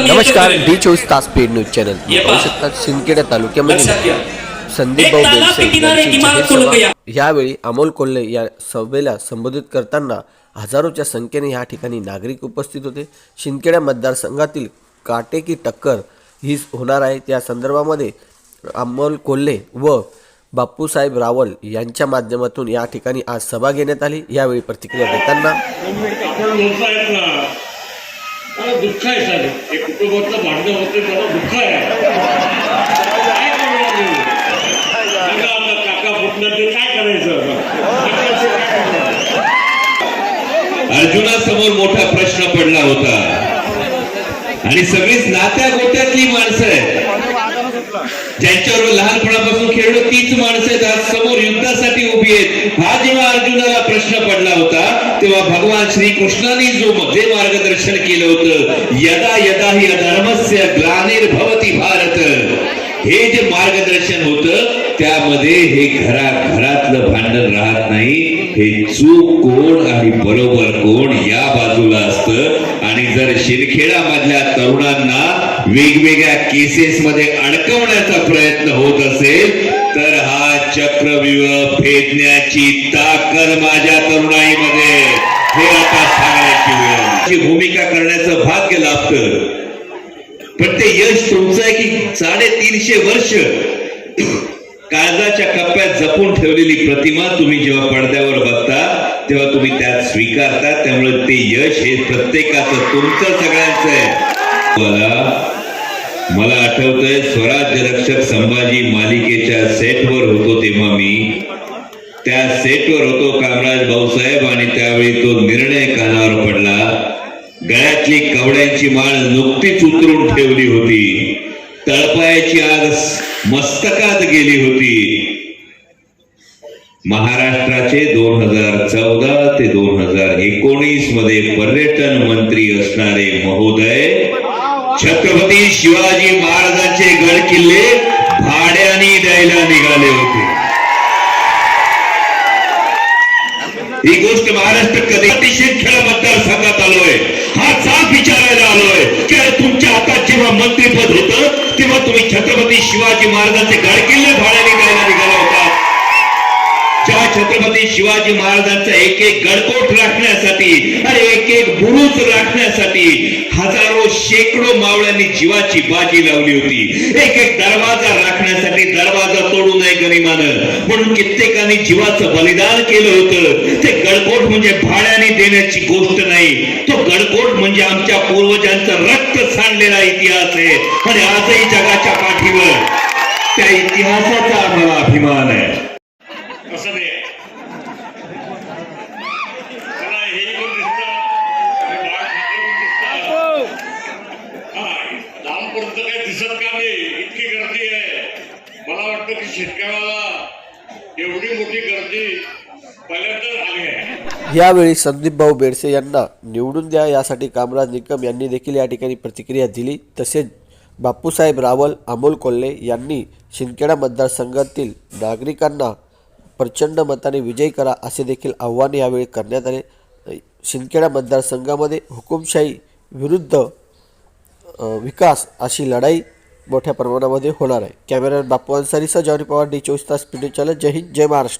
नमस्कार डी चोवीस तास पेड न्यूज चॅनल. पाहू. तालुक्यामध्ये संदीप भाऊ बेलसे के यावेळी अमोल कोल्हे या सभेला संबोधित करताना हजारोच्या संख्येने या ठिकाणी नागरिक उपस्थित होते. शिंदखेडा मतदारसंघातील काटेकी टक्कर ही होणार आहे. त्या संदर्भामध्ये अमोल कोल्हे व बापूसाहेब रावल यांच्या माध्यमातून या ठिकाणी आज सभा घेण्यात आली. यावेळी प्रतिक्रिया देताना मला दुःख आहे साहेब? एक कुटुंबातलं भांडणं होते त्याला दुःख आहे. काय करणार काका फुटलं ते काय करायचं? अर्जुनासमोर मोठा प्रश्न पडला होता. आणि सगळीच नात्या गोट्यातली माणसं आहेत. ज्यांच्यावर लहानपणापासून खेळलो तीच माणसं आज समोर युद्धासाठी उभी आहेत. हा जेव्हा अर्जुनाला प्रश्न पडला होता तेव्हा भगवान श्री कृष्णाने जो जे मार्गदर्शन केलं होतं यदा यदा ही अधर्मस्य ग्लानिर्भवती भारत. हे जे मार्गदर्शन होतं त्यामध्ये हे घरा घरातलं भांडण राहत नाही. हे चूक कोण आणि बरोबर कोण या बाजूला असतं. आणि जर शिरखेडा मधल्या तरुणांना वेगवेगळ्या केसेस मध्ये अडकवण्याचा प्रयत्न होत असेल तर हा चक्रव्यूह फेडण्याची ताकद माझ्या तरुणाईमध्ये. हे आता सांगण्याची वेळ भूमिका करण्याचं भाग्य लाभतं. पण ते यश तुमचं आहे की साडेतीनशे वर्ष काळजाच्या कप्प्यात जपून ठेवलेली प्रतिमा तुम्ही जेव्हा पडद्यावर बघता तेव्हा तुम्ही त्यात स्वीकारता. त्यामुळे ते यश हे प्रत्येकाचं तुमचं सगळ्यांचं आहे. मला मला आठवतंय स्वराज्य रक्षक संभाजी मालिकेच्या सेटवर होतो तेव्हा मी. त्या सेटवर होतो कामराज भाऊसाहेब आणि त्यावेळी तो निर्णय गळ्यातली कवड्यांची माळ नुकतीच उतरून ठेवली होती. तळपायाची आज मस्तकात गेली होती. महाराष्ट्राचे दोन हजार चौदा ते दोन हजार एकोणीसमध्ये पर्यटन मंत्री असणारे महोदय छत्रपती शिवाजी महाराजांचे गड किल्ले भाड्याने द्यायला निघाले होते. ही गोष्ट महाराष्ट्र कधी अतिशय खेळ मतदारसंघात आलोय. हा चाप विचारायला आलोय की तुमच्या हातात जेव्हा मंत्रीपद होतं तेव्हा तुम्ही छत्रपती शिवाजी महाराजांचे गाडकिल्ले भाड्याने द्यायला ज्या छत्रपती शिवाजी महाराजांचा एक एक गडकोट राखण्यासाठी आणि एक एक बुरुज राखण्यासाठी हजारो शेकडो मावळ्यांनी जीवाची बाजी लावली होती. एक एक दरवाजा राखण्यासाठी दरवाजा तोडू नये गनिमानं म्हणून कित्येकांनी जीवाचं बलिदान केलं होतं. ते गडकोट म्हणजे भाड्याने देण्याची गोष्ट नाही. तो गडकोट म्हणजे आमच्या पूर्वजांचं रक्त सांडलेला इतिहास आहे. आणि आजही जगाच्या पाठीवर त्या इतिहासाचा आम्हाला अभिमान आहे. असं हे कोण लांबपर्यंत काही दिसत का नाही? इतकी गर्दी आहे. मला वाटतं की शेतकऱ्याला एवढी मोठी गर्दी पहिल्यांदाच आली आहे. यावेळी संदीप भाऊ बेडसे यांना निवडून द्या. यासाठी कामराज निकम यांनी देखील या ठिकाणी प्रतिक्रिया दिली. तसेच बापूसाहेब रावल अमोल कोल्हे यांनी शिंदखेडा मतदारसंघातील नागरिकांना प्रचंड मताने विजयी करा असे देखील आव्हान यावेळी करण्यात आले. शिंदखेडा मतदारसंघामध्ये हुकुमशाही विरुद्ध विकास अशी लढाई मोठ्या प्रमाणामध्ये होणार आहे. कॅमेरा बापू अन्सारीसह जॉनी पवार डी चोवीस तास पीडी चॅनल जय हिंद जय महाराष्ट्र.